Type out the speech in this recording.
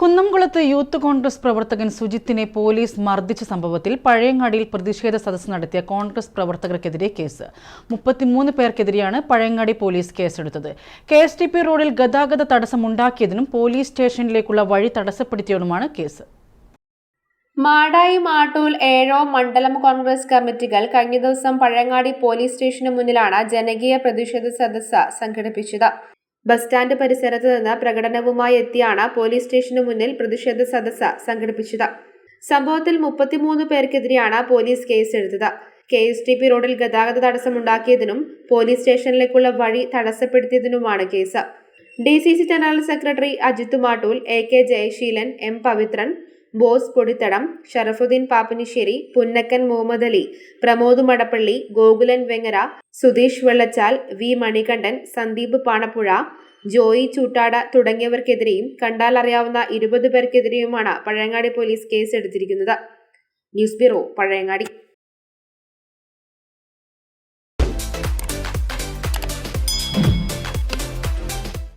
കുന്നംകുളത്ത് യൂത്ത് കോൺഗ്രസ് പ്രവർത്തകൻ സുജിത്തിനെ പോലീസ് മർദ്ദിച്ച സംഭവത്തിൽ പഴയങ്ങാടിയിൽ പ്രതിഷേധ സദസ്സ് നടത്തിയ കോൺഗ്രസ് പ്രവർത്തകർക്കെതിരെ കേസ്. മുപ്പത്തിമൂന്ന് പേർക്കെതിരെയാണ് പഴയങ്ങാടി പോലീസ് കേസെടുത്തത്. കെ എസ് ടി പി റോഡിൽ ഗതാഗത തടസ്സമുണ്ടാക്കിയതിനും പോലീസ് സ്റ്റേഷനിലേക്കുള്ള വഴി തടസ്സപ്പെടുത്തിയതിനുമാണ് കേസ്. മാടായി മാട്ടൂൽ ഏഴോ മണ്ഡലം കോൺഗ്രസ് കമ്മിറ്റികൾ കഴിഞ്ഞ ദിവസം പഴയങ്ങാടി പോലീസ് സ്റ്റേഷന് മുന്നിലാണ് ജനകീയ പ്രതിഷേധ സദസ്സ് സംഘടിപ്പിച്ചത്. ബസ് സ്റ്റാൻഡ് പരിസരത്ത് നിന്ന് പ്രകടനവുമായി എത്തിയാണ് പോലീസ് സ്റ്റേഷനു മുന്നിൽ പ്രതിഷേധ സദസ്സ് സംഘടിപ്പിച്ചത്. സംഭവത്തിൽ മുപ്പത്തിമൂന്ന് പേർക്കെതിരെയാണ് പോലീസ് കേസ് എഴുതുന്നത് കെ എസ് ടി പി റോഡിൽ ഗതാഗത തടസ്സമുണ്ടാക്കിയതിനും പോലീസ് സ്റ്റേഷനിലേക്കുള്ള വഴി തടസ്സപ്പെടുത്തിയതിനുമാണ് case. D C C general secretary Ajith Mattool A K Jayaseelan M Pavithran Bose Podithadam Sharafuddin Pappinissery Punnakkan Muhammad Ali Pramod Madappally Gokulan Vengara Sudheesh Vellachal V Manikandan Sandeep Panappuzha Joy Choottad തുടങ്ങിയവർക്കെതിരെയും കണ്ടാൽ അറിയാവുന്ന ഇരുപത് പേർക്കെതിരെയുമാണ് Pazhayangadi police കേസെടുത്തിരിക്കുന്നത്. News bureau Pazhayangadi.